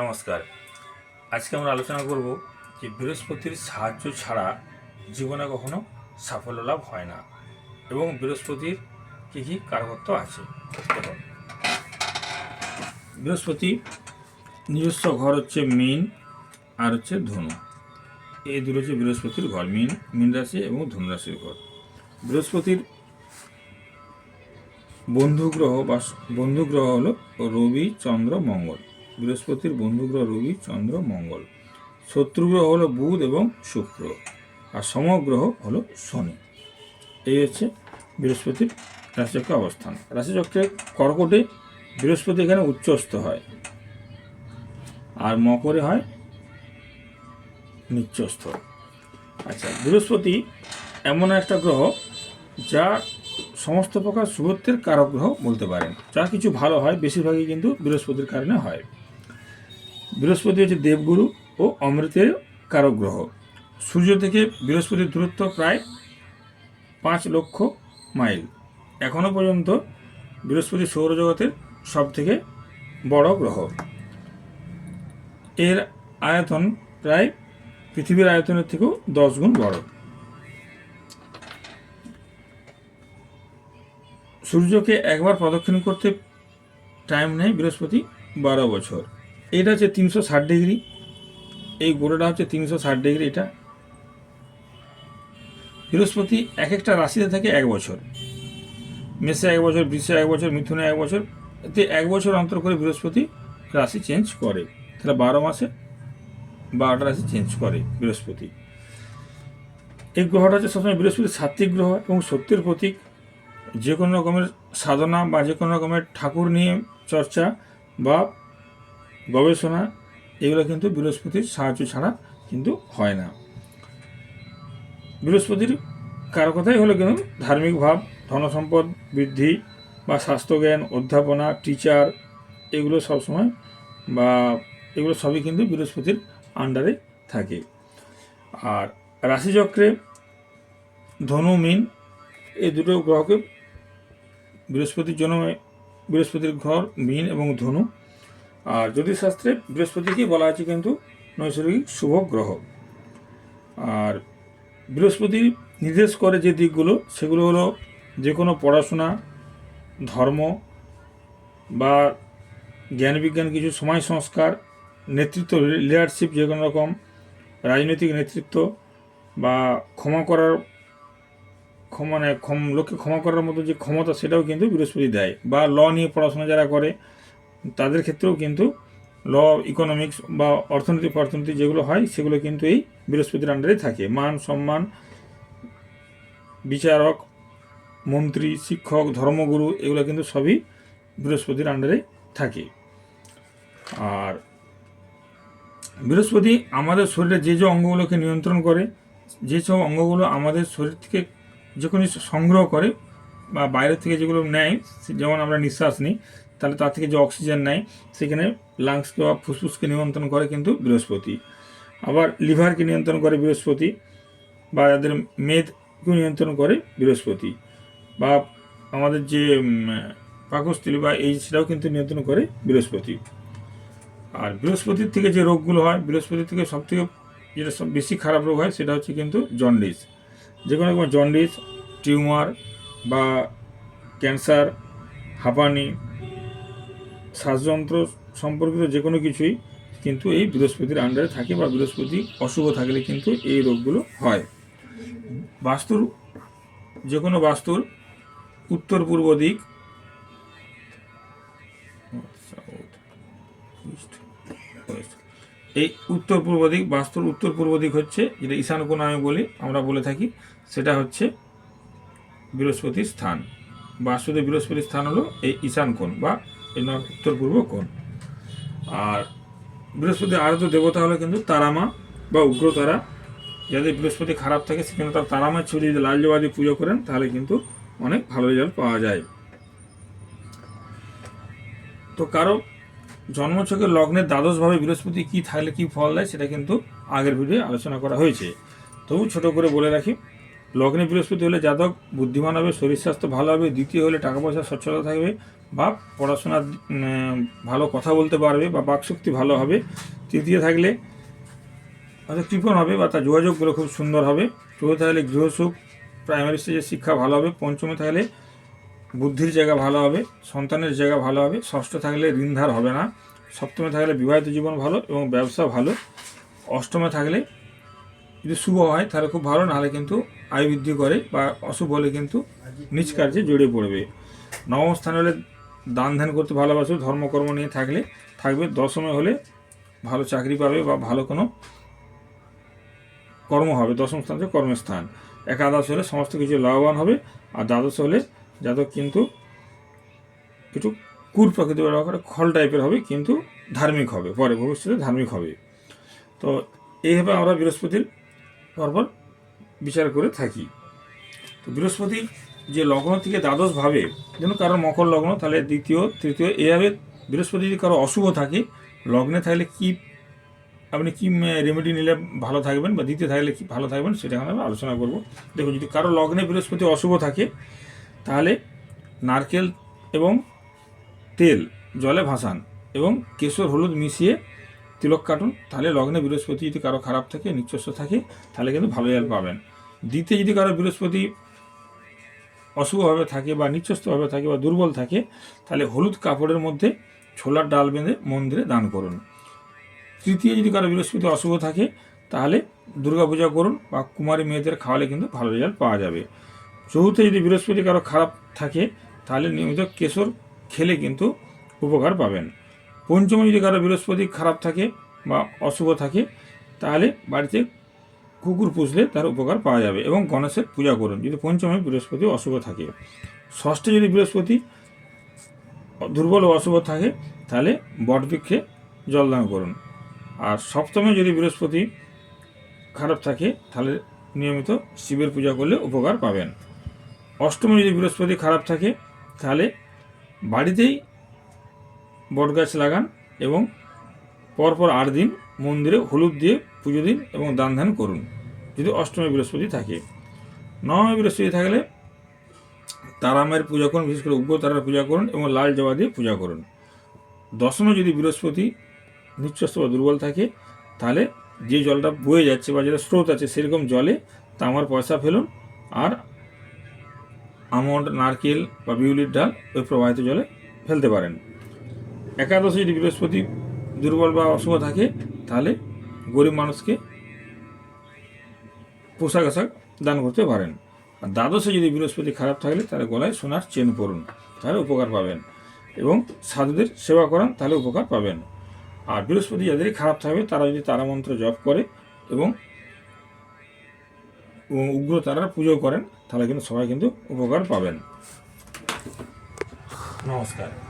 নমস্কার। আজকে আমরা আলোচনা করব যে বৃহস্পতির সাহায্য ছাড়া জীবনে কখনো সাফল্য লাভ হয় না এবং বৃহস্পতির কী কী কারকত্ব আছে। বৃহস্পতি নিজস্ব ঘর হচ্ছে মিন আর হচ্ছে ধনু। এই দুটো হচ্ছে বৃহস্পতির ঘর, মিন মিন রাশি এবং ধনু রাশির ঘর। বৃহস্পতির বন্ধু গ্রহ বা বন্ধু গ্রহ হলো রবি, চন্দ্র, মঙ্গল। বৃহস্পতির বন্ধু গ্রহ রবি, চন্দ্র, মঙ্গল। শত্রু গ্রহ হলো বুধ এবং শুক্র, আর সমগ্রহ হলো শনি। এই হচ্ছে বৃহস্পতির রাশিচক্র অবস্থান। রাশিচক্রে কর্কটে বৃহস্পতি এখানে উচ্চস্থ হয়, আর মকরে হয় নিচ্চস্থ আচ্ছা বৃহস্পতি এমন একটা গ্রহ যা সমস্ত প্রকার শুভত্বের কারক গ্রহ বলতে পারেন। যা কিছু ভালো হয়, বেশিরভাগই কিন্তু বৃহস্পতির কারণে হয়। বৃহস্পতি হচ্ছে দেবগুরু ও অমৃতের কারক গ্রহ সূর্য থেকে বৃহস্পতির দূরত্ব প্রায় পাঁচ লক্ষ মাইল। এখনও পর্যন্ত বৃহস্পতি সৌরজগতের সব থেকে বড় গ্রহ। এর আয়তন প্রায় পৃথিবীর আয়তনের থেকেও দশ গুণ বড়। সূর্যকে একবার প্রদক্ষিণ করতে টাইম নেয় বৃহস্পতি বারো বছর। এটা হচ্ছে তিনশো ষাট ডিগ্রি। এই গোড়াটা হচ্ছে তিনশো ষাট ডিগ্রি এটা। বৃহস্পতি এক একটা রাশিতে থাকে এক বছর। মেষে এক বছর, বৃষে এক বছর, মিথুনে এক বছর, এতে এক বছর অন্তর করে বৃহস্পতি রাশি চেঞ্জ করে। তাহলে বারো মাসে বারোটা রাশি চেঞ্জ করে বৃহস্পতি। এই গ্রহটা হচ্ছে সবসময় বৃহস্পতি সাত্বিক গ্রহ এবং সত্যের প্রতীক। যে কোনো রকমের সাধনা বা যে কোনো রকমের ঠাকুর নিয়ে চর্চা বা গবেষণা, এগুলো কিন্তু বৃহস্পতির সাহায্য ছাড়া কিন্তু হয় না। বৃহস্পতির কারও কথাই হলো কিন্তু ধার্মিক ভাব, ধনসম্পদ বৃদ্ধি বা স্বাস্থ্যজ্ঞান, অধ্যাপনা টিচার এগুলো সবসময় বা এগুলো সবই কিন্তু বৃহস্পতির আন্ডারে থাকে। আর রাশিচক্রে ধনু, মিন, এই দুটো গ্রহকে বৃহস্পতির জন্য বৃহস্পতির ঘর, মিন এবং ধনু আর জ্যোতিষশাস্ত্রে বৃহস্পতিকেই বলা আছে কিন্তু? নৈসর্গিক শুভ গ্রহ। আর বৃহস্পতি নির্দেশ করে যে দিকগুলো, সেগুলো হলো যে কোনো পড়াশোনা, ধর্ম বা জ্ঞান বিজ্ঞান কিছু সময় সংস্কার, নেতৃত্ব লিডারশিপ যে কোনো রকম, রাজনৈতিক নেতৃত্ব বা ক্ষমা করার, ক্ষমা মানে ক্ষম, লোককে ক্ষমা করার মতো যে ক্ষমতা, সেটাও কিন্তু বৃহস্পতি দেয়। বা ল নিয়ে পড়াশোনা যারা করে তাদের ক্ষেত্রেও কিন্তু ল ইকোনমিক্স বা অর্থনীতি অর্থনীতি যেগুলো হয়, সেগুলো কিন্তু এই বৃহস্পতির আন্ডারে থাকে। মান, সম্মান, বিচারক, মন্ত্রী, শিক্ষক, ধর্মগুরু, এগুলো কিন্তু সবই বৃহস্পতির আন্ডারে থাকে। আর বৃহস্পতি আমাদের শরীরে যে যে অঙ্গগুলোকে নিয়ন্ত্রণ করে, যে সব অঙ্গগুলো আমাদের শরীর থেকে যে কোনো সংগ্রহ করে বা বাইরে থেকে যেগুলো নেয়, যেমন আমরা নিঃশ্বাস নিই তাহলে তার থেকে যে অক্সিজেন নেয়, সেখানে লাংসকে বা ফুসফুসকে নিয়ন্ত্রণ করে কিন্তু বৃহস্পতি। আবার লিভারকে নিয়ন্ত্রণ করে বৃহস্পতি বা যাদের মেদকে নিয়ন্ত্রণ করে বৃহস্পতি। বা আমাদের যে পাকস্থলী বা এই সেটাও কিন্তু নিয়ন্ত্রণ করে বৃহস্পতি। আর বৃহস্পতির থেকে যে রোগগুলো হয়, বৃহস্পতির থেকে সব থেকে যেটা সব বেশি খারাপ রোগ হয়, সেটা হচ্ছে কিন্তু জন্ডিস যে কোনো জন্ডিস টিউমার বা ক্যান্সার হাঁপানি শ্বাসযন্ত্র সম্পর্কিত যে কোনো কিছুই কিন্তু এই বৃহস্পতির আন্ডারে থাকে বা বৃহস্পতি অশুভ থাকলে কিন্তু এই রোগগুলো হয়। বাস্তুর, যে কোনো বাস্তুর উত্তর পূর্ব দিক এই উত্তর পূর্ব দিক, বাস্তুর উত্তর পূর্ব দিক হচ্ছে যেটা ঈশান কোণ আমি বলি, আমরা বলে থাকি, সেটা হচ্ছে বৃহস্পতির স্থান। বাস্তুতে বৃহস্পতির স্থান হলো এই ঈশান কোণ বা এই নয় উত্তর পূর্ব কোণ আর বৃহস্পতির আরাধ্য দেবতা হলো কিন্তু তারামা বা উগ্রতারা। যাদের বৃহস্পতি খারাপ থাকে, সেখানে তার তারামার ছবি যদি লাল জবাদি পুজো করেন, তাহলে কিন্তু অনেক ভালো রেজাল্ট পাওয়া যায়। তো কারও জন্মছকের লগ্নের দ্বাদশভাবে বৃহস্পতি কী থাকলে কী ফল দেয়, সেটা কিন্তু আগের ভিডিও আলোচনা করা হয়েছে। তবু ছোট করে বলে রাখি লগ্নে বৃহস্পতি হলে জাতক বুদ্ধিমান হবে, শরীর স্বাস্থ্য ভালো হবে, দ্বিতীয় হলে টাকা পয়সা সচ্ছলতা থাকবে বা পড়াশোনার ভালো কথা বলতে পারবে বা বাকশক্তি ভালো হবে। তৃতীয় থাকলে হয়তো কৃপণ হবে বা তার যোগাযোগগুলো খুব সুন্দর হবে। চতুর্থ থাকলে গৃহসুখ প্রাইমারি স্টেজের শিক্ষা ভালো হবে। পঞ্চমে থাকলে বুদ্ধির জায়গা ভালো হবে, সন্তানের জায়গা ভালো হবে। ষষ্ঠ থাকলে ঋণধার হবে না। সপ্তমে থাকলে বিবাহিত জীবন ভালো এবং ব্যবসা ভালো। অষ্টমে থাকলে যদি শুভ হয়, তাহলে খুব ভালো, নাহলে কিন্তু আয় বৃদ্ধি করে বা অশুভ হলে কিন্তু নিজ কার্যে জড়িয়ে পড়বে। নবম স্থানে হলে দান ধ্যান করতে ভালোবাসো, ধর্মকর্ম নিয়ে থাকলে থাকবে। দশমে হলে ভালো চাকরি পাবে বা ভালো কোনো কর্ম হবে। দশম স্থান হচ্ছে কর্মস্থান। একাদশ হলে সমস্ত কিছু লাভবান হবে। আর দ্বাদশ হলে যাদব কিন্তু একটু কুর প্রকৃতি ব্যবহার খল টাইপের হবে, কিন্তু ধার্মিক হবে। পরে ভবিষ্যতে ধার্মিক হবে। তো এইভাবে আমরা বৃহস্পতির পরপর বিচার করে থাকি। তো বৃহস্পতি যে লগ্ন থেকে দ্বাদশ ভাবে, যেন কারও মকর লগ্ন, তাহলে দ্বিতীয়, তৃতীয় এভাবে বৃহস্পতি যদি কারও অশুভ থাকে, লগ্নে থাকলে কি আপনি কি রেমেডি নিলে ভালো থাকবেন বা দ্বিতীয় থাকলে কি ভালো থাকবেন, সেটা আমরা আলোচনা করব। দেখুন, যদি কারও লগ্নে বৃহস্পতি অশুভ থাকে, তাহলে নারকেল এবং তেল, জলে ভাসান এবং কেশর, হলুদ মিশিয়ে তিলক কাটুন, তাহলে লগ্নে বৃহস্পতি যদি কারও খারাপ থাকে নিচস্ব থাকে, তাহলে কিন্তু ভালো রেজাল্ট পাবেন। দ্বিতীয় যদি কারও বৃহস্পতি অশুভভাবে থাকে বা নিচস্থভাবে থাকে বা দুর্বল থাকে, তাহলে হলুদ কাপড়ের মধ্যে ছোলার ডাল বেঁধে মন্দিরে দান করুন। তৃতীয় যদি কারও বৃহস্পতি অশুভ থাকে, তাহলে দুর্গাপূজা করুন বা কুমারী মেয়েদের খাওয়ালে কিন্তু ভালো রেজাল্ট পাওয়া যাবে। চতুর্থে যদি বৃহস্পতি কারও খারাপ থাকে, তাহলে নিয়মিত কেশর খেলে কিন্তু উপকার পাবেন। পঞ্চমে যদি কারও বৃহস্পতি খারাপ থাকে বা অশুভ থাকে, তাহলে বাড়িতে কুকুর পুষলে তার উপকার পাওয়া যাবে এবং গণেশের পূজা করুন। যদি পঞ্চমে বৃহস্পতি অশুভ থাকে। ষষ্ঠে যদি বৃহস্পতি দুর্বল ও অশুভ থাকে, তাহলে বটবৃক্ষে জলদান করুন। আর সপ্তমে যদি বৃহস্পতি খারাপ থাকে, তাহলে নিয়মিত শিবের পূজা করলে উপকার পাবেন। অষ্টমে যদি বৃহস্পতি খারাপ থাকে, তাহলে বাড়িতেই বটগাছ লাগান এবং পরপর আট দিন মন্দিরে হলুদ দিয়ে পুজো দিন এবং দান ধ্যান করুন, যদি অষ্টমী বৃহস্পতি থাকে। নবমী বৃহস্পতি থাকলে তারামের পূজা করুন, বিশেষ করে উগ্র তারার পূজা করুন এবং লাল জবা দিয়ে পূজা করুন। দশমে যদি বৃহস্পতি নিচ্ছস্ত বা দুর্বল থাকে, তাহলে যে জলটা বয়ে যাচ্ছে বা যেটা স্রোত আছে সেরকম জলে তামার পয়সা ফেলুন আর আমন্ড, নারকেল বা বিউলির ডাল ওই প্রবাহিত জলে ফেলতে পারেন। একাদশে যদি বৃহস্পতি দুর্বল বা অশুভ থাকে, তাহলে গরিব মানুষকে পোশাক আশাক দান করতে পারেন। আর দ্বাদশে যদি বৃহস্পতি খারাপ থাকলে, তাহলে গলায় সোনার চেন পরুন, তাহলে উপকার পাবেন। এবং সাধুদের সেবা করান, তাহলে উপকার পাবেন। আর বৃহস্পতি যাদেরই খারাপ থাকবে, তারা যদি তারা মন্ত্র জপ করে এবং উগ্র তারার পুজো করেন, তাহলে কিন্তু সবাই কিন্তু উপকার পাবেন। নমস্কার।